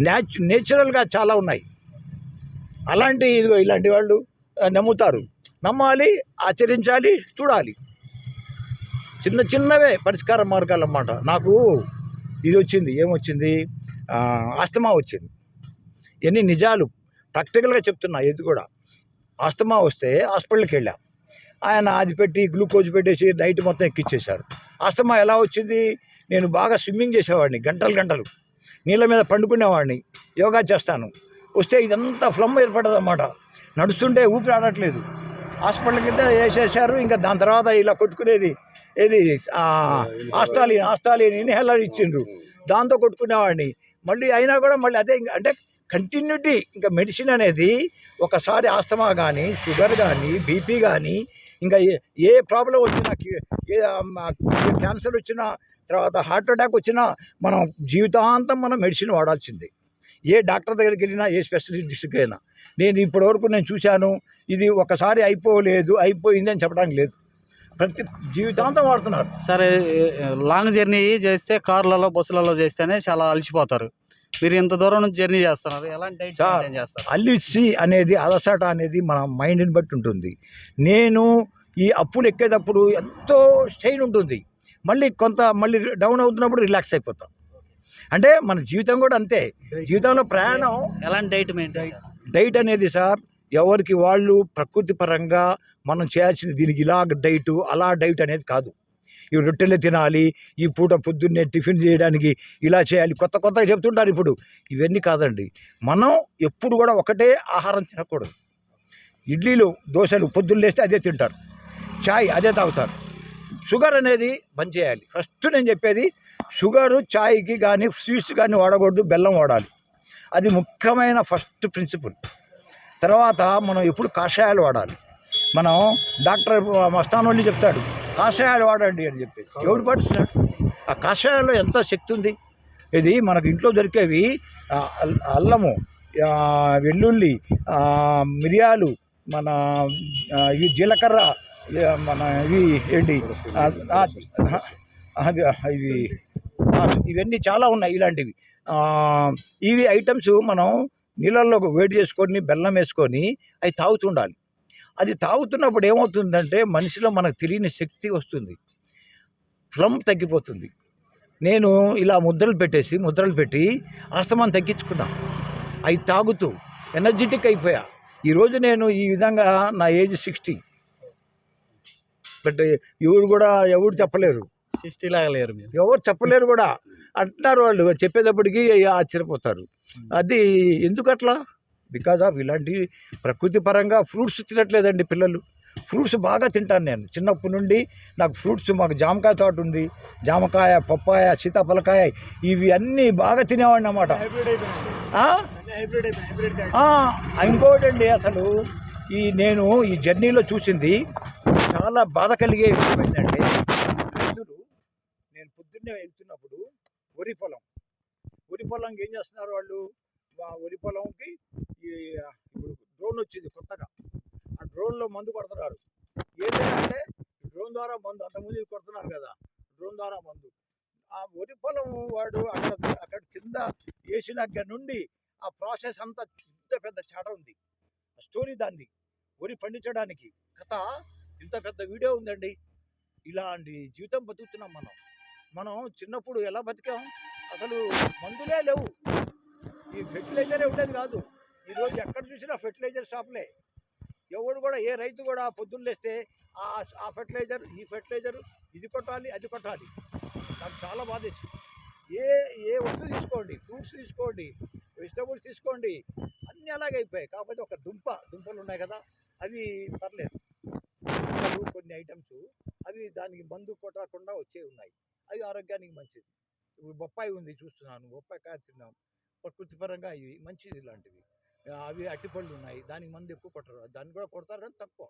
న్యాచు నేచురల్గా చాలా ఉన్నాయి. అలాంటి ఇదిగో ఇలాంటి వాళ్ళు నమ్ముతారు. నమ్మాలి ఆచరించాలి చూడాలి. చిన్న చిన్నవే పరిష్కార మార్గాలు అన్నమాట. నాకు ఇది వచ్చింది ఏమొచ్చింది? ఆస్తమా వచ్చింది. ఎన్ని నిజాలు ప్రాక్టికల్గా చెప్తున్నా ఇది కూడా. ఆస్తమా వస్తే హాస్పిటల్కి వెళ్ళాం. ఆయన అది పెట్టి గ్లూకోజ్ పెట్టేసి నైట్ మొత్తం ఎక్కిచ్చేశారు. ఆస్తమా ఎలా వచ్చింది? నేను బాగా స్విమ్మింగ్ చేసేవాడిని గంటలు గంటలు. నీళ్ళ మీద పండుకునేవాడిని. యోగా చేస్తాను. వస్తే ఇదంతా ఫ్లమ్ ఏర్పడదు అన్నమాట నడుస్తుంటే ఊపిరి ఆడట్లేదు. హాస్పిటల్ కింద వేసేసారు ఇంకా దాని తర్వాత ఇలా కొట్టుకునేది ఏది? ఆస్ట్రాలియన్ ఆస్తాలి ఇన్హేలర్ ఇచ్చిండ్రు. దాంతో కొట్టుకునేవాడిని. మళ్ళీ అయినా కూడా మళ్ళీ అదే అంటే కంటిన్యూటీ ఇంకా మెడిసిన్ అనేది ఒకసారి ఆస్తమా కానీ షుగర్ కానీ బీపీ కానీ ఇంకా ఏ ఏ ప్రాబ్లం వచ్చినా ఏ క్యాన్సర్ వచ్చినా తర్వాత హార్ట్ అటాక్ వచ్చినా మనం జీవితాంతం మనం మెడిసిన్ వాడాల్సిందే. ఏ డాక్టర్ దగ్గరికి వెళ్ళినా ఏ స్పెషలిస్ట్కి అయినా. నేను ఇప్పటివరకు నేను చూశాను ఇది ఒకసారి అయిపోలేదు అయిపోయింది అని చెప్పడానికి లేదు. ప్రతి జీవితాంతం వాడుతున్నారు. సరే లాంగ్ జర్నీ చేస్తే కార్లలో బస్సులలో చేస్తేనే చాలా అలసిపోతారు. మీరు ఇంత దూరం నుంచి జర్నీ చేస్తున్నారు ఎలాంటి చేస్తారు? అలిసి అనేది అలసట అనేది మన మైండ్ని బట్టి ఉంటుంది. నేను ఈ అప్పులు ఎక్కేటప్పుడు ఎంతో స్ట్రెయిన్ ఉంటుంది. మళ్ళీ కొంత మళ్ళీ డౌన్ అవుతున్నప్పుడు రిలాక్స్ అయిపోతాం. అంటే మన జీవితం కూడా అంతే. జీవితంలో ప్రయాణం ఎలాంటి డైట్ డైట్ అనేది సార్ ఎవరికి వాళ్ళు ప్రకృతి పరంగా మనం చేయాల్సింది దీనికి ఇలా డైట్ అలా డైట్ అనేది కాదు. ఈ రొట్టెలే తినాలి ఈ పూట పొద్దున్నే టిఫిన్ చేయడానికి ఇలా చేయాలి కొత్త కొత్తగా చెప్తుంటారు ఇప్పుడు. ఇవన్నీ కాదండి. మనం ఎప్పుడు కూడా ఒకటే ఆహారం తినకూడదు. ఇడ్లీలు దోశలు పొద్దున్న లేస్తే అదే తింటారు. చాయ్ అదే తాగుతారు. షుగర్ అనేది బంద్ చేయాలి. ఫస్ట్ నేను చెప్పేది షుగరు చాయ్కి కానీ స్వీట్స్ కానీ వాడకూడదు బెల్లం వాడాలి. అది ముఖ్యమైన ఫస్ట్ ప్రిన్సిపల్. తర్వాత మనం ఎప్పుడు కాషాయాలు వాడాలి. మనం డాక్టర్ మస్తానోళ్ళు చెప్తాడు కాషాయాలు వాడండి అని చెప్పేసి. ఎవడు పడుతున్నాడు ఆ కాషాయాల్లో ఎంత శక్తి ఉంది? ఇది మనకు ఇంట్లో దొరికేవి అల్- అల్లము వెల్లుల్లి మిరియాలు మన ఈ జీలకర్ర మన ఇవి ఏంటి? ఇవి ఇవన్నీ చాలా ఉన్నాయి ఇలాంటివి. ఇవి ఐటమ్స్ మనం నీళ్ళల్లో వేడి చేసుకొని బెల్లం వేసుకొని అవి తాగుతుండాలి. అది తాగుతున్నప్పుడు ఏమవుతుందంటే మనిషిలో మనకు తెలియని శక్తి వస్తుంది. ఫ్లమ్ తగ్గిపోతుంది. నేను ఇలా ముద్రలు పెట్టేసి ముద్రలు పెట్టి ఆస్తమాన్ తగ్గించుకున్నా. అవి తాగుతూ ఎనర్జెటిక్ అయిపోయా. ఈరోజు నేను ఈ విధంగా నా ఏజ్ సిక్స్టీ. బట్ ఎవరు కూడా ఎవరు చెప్పలేరు. లేరు మీరు. ఎవరు చెప్పలేరు కూడా. అంటున్నారు వాళ్ళు చెప్పేటప్పటికి ఆశ్చర్యపోతారు. అది ఎందుకు అట్లా బికాజ్ ఆఫ్ ఇలాంటి ప్రకృతి పరంగా ఫ్రూట్స్ తినట్లేదండి పిల్లలు. ఫ్రూట్స్ బాగా తింటాను నేను. చిన్నప్పటి నుండి నాకు ఫ్రూట్స్ మాకు జామకాయ తోట ఉంది. జామకాయ పప్పాయ సీతాఫలకాయ ఇవి అన్నీ బాగా తినేవాడిని అన్నమాట. ఆ? ఆ, ఇంకోటి అండి అసలు ఈ నేను ఈ జర్నీలో చూసింది చాలా బాధ కలిగే విషయం ఏంటంటే రైతులు నేను పొద్దున్నే వెళ్తున్నప్పుడు వరి పొలం వరి పొలంకి ఏం చేస్తున్నారు వాళ్ళు? ఆ వరి పొలంకి ఈ ఇప్పుడు డ్రోన్ వచ్చింది కొత్తగా. ఆ డ్రోన్లో మందు కొడుతున్నారు. ఏంటంటే డ్రోన్ ద్వారా మందు అంతకుముందు కొడుతున్నారు కదా డ్రోన్ ద్వారా మందు. ఆ వరి పొలం వాడు అక్కడ అక్కడ కింద వేసినాక నుండి ఆ ప్రాసెస్ అంతా పెద్ద పెద్ద చాట ఉంది. ఆ స్టోరీ దాన్ని వరి పండించడానికి. కథ ఇంత పెద్ద వీడియో ఉందండి. ఇలాంటి జీవితం బతుకుతున్నాం మనం. మనం చిన్నప్పుడు ఎలా బతికాం? అసలు మందులే లేవు. ఈ ఫెర్టిలైజరే ఉండేది కాదు. ఈరోజు ఎక్కడ చూసినా ఫెర్టిలైజర్ షాపులే. ఎవడు కూడా ఏ రైతు కూడా పొద్దున్న లేస్తే ఆ ఫెర్టిలైజర్ ఈ ఫెర్టిలైజర్ ఇది కొట్టాలి అది కొట్టాలి. నాకు చాలా బాధేసి ఏ ఏ వస్తువు తీసుకోండి ఫ్రూట్స్ తీసుకోండి వెజిటబుల్స్ తీసుకోండి అన్నీ అలాగే అయిపోయాయి. కాకపోతే ఒక దుంప దుంపలు ఉన్నాయి కదా. అవి పర్లేదు. కొన్ని ఐటమ్స్ అవి దానికి మందు కొట్టకుండా వచ్చే ఉన్నాయి. అవి ఆరోగ్యానికి మంచిది. ఇప్పుడు బొప్పాయి ఉంది చూస్తున్నాను. బొప్పాయి కాయ తిన్నాం. ప్రకృతి ఇవి మంచిది ఇలాంటివి. అవి అట్టిపళ్ళు ఉన్నాయి. దానికి మందు ఎక్కువ కొట్టరు. దాన్ని కూడా కొడతారు కానీ తక్కువ.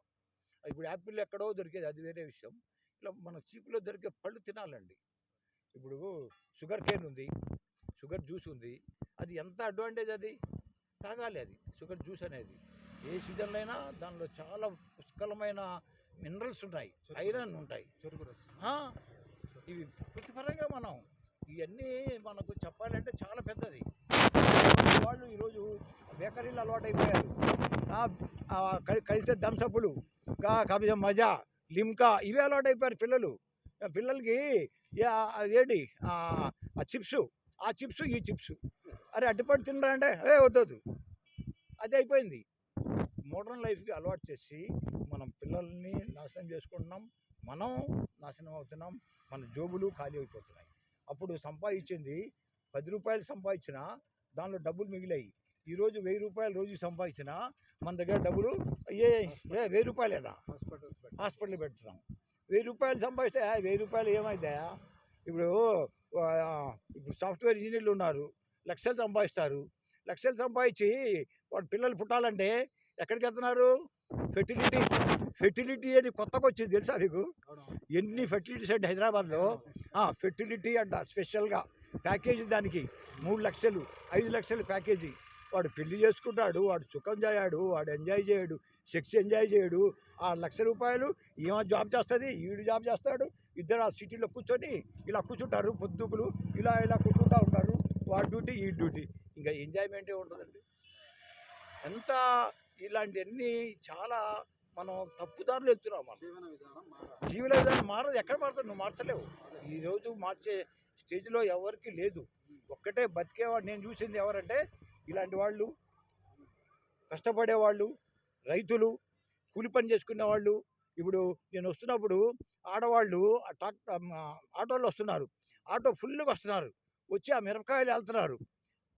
ఇప్పుడు యాపిల్ ఎక్కడో దొరికేది. అది వేరే విషయం. ఇట్లా మన చీపులో దొరికే పళ్ళు తినాలండి. ఇప్పుడు షుగర్ కేన్ ఉంది. షుగర్ జ్యూస్ ఉంది. అది ఎంత అడ్వాంటేజ్ అది? తాగాలి అది. షుగర్ జ్యూస్ అనేది. ఏ సీజన్లో అయినా దానిలో చాలా పుష్కలమైన మినరల్స్ ఉంటాయి ఐరన్ ఉంటాయి. ఇవి ప్రకృతిపరంగా మనం ఇవన్నీ మనకు చెప్పాలంటే చాలా పెద్దది. బేకరీలు అలవాటు అయిపోయారు కలిసే దంసపులు కా కబిజం మజా లిమ్కా ఇవే అలవాటు అయిపోయారు పిల్లలు పిల్లలకి ఏంటి? ఆ చిప్స్ ఆ చిప్స్ ఈ చిప్స్. అరే అడ్డుపడి తినరా అంటే ఏ వద్దొద్దు. అది అయిపోయింది. మోడర్న్ లైఫ్కి అలవాటు చేసి మనం పిల్లల్ని నాశనం చేసుకుంటున్నాం మనం నాశనం అవుతున్నాం మన జోబులు ఖాళీ అయిపోతున్నాయి. అప్పుడు సంపాదించింది పది రూపాయలు సంపాదించినా దానిలో డబ్బులు మిగిలాయి. ఈరోజు వెయ్యి రూపాయలు రోజు సంపాదించినా మన దగ్గర డబ్బులు ఏ ఏ వెయ్యి రూపాయలేనా? హాస్పిటల్ పెడుతున్నాం. వెయ్యి రూపాయలు సంపాదిస్తే వెయ్యి రూపాయలు ఏమవుతాయా ఇప్పుడు ఇప్పుడు సాఫ్ట్వేర్ ఇంజనీర్లు ఉన్నారు లక్షలు సంపాదిస్తారు. లక్షలు సంపాదించి వాడు పిల్లలు పుట్టాలంటే ఎక్కడికి వెళ్తున్నారు ఫెర్టిలిటీ ఫెర్టిలిటీ అని కొత్తగా వచ్చింది తెలుసా మీకు? ఎన్ని ఫెర్టిలిటీస్ అంటే హైదరాబాద్లో? ఫెర్టిలిటీ అంట స్పెషల్గా. ప్యాకేజీ దానికి మూడు లక్షలు ఐదు లక్షలు ప్యాకేజీ. వాడు పెళ్ళి చేసుకుంటాడు వాడు సుఖం చేయడు వాడు ఎంజాయ్ చేయడు సెక్స్ ఎంజాయ్ చేయడు. ఆ లక్ష రూపాయలు ఈమె జాబ్ చేస్తుంది ఈడు జాబ్ చేస్తాడు. ఇద్దరు ఆ సిటీలో కూర్చొని ఇలా కూర్చుంటారు పొద్దుకులు ఇలా ఇలా కూర్చుంటూ ఉంటారు. వాడి డ్యూటీ ఈ డ్యూటీ. ఇంకా ఎంజాయ్మెంటే ఉంటుందండి ఎంత ఇలాంటివన్నీ చాలా మనం తప్పుదారులు వెళ్తున్నాం మనం. జీవన విధానం మారదు. ఎక్కడ మారుతుంది నువ్వు మార్చలేవు. ఈరోజు మార్చే స్టేజ్లో ఎవరికి లేదు. ఒక్కటే బతికేవాడు నేను చూసింది ఎవరంటే ఇలాంటి వాళ్ళు కష్టపడే వాళ్ళు రైతులు కూలి పని చేసుకునే వాళ్ళు ఇప్పుడు నేను వస్తున్నప్పుడు ఆడవాళ్ళు ఆ ట్రాక్ ఆ, ఆటోలో వస్తున్నారు. ఆటో ఫుల్గా వస్తున్నారు. వచ్చి ఆ మిరపకాయలు వెళ్తున్నారు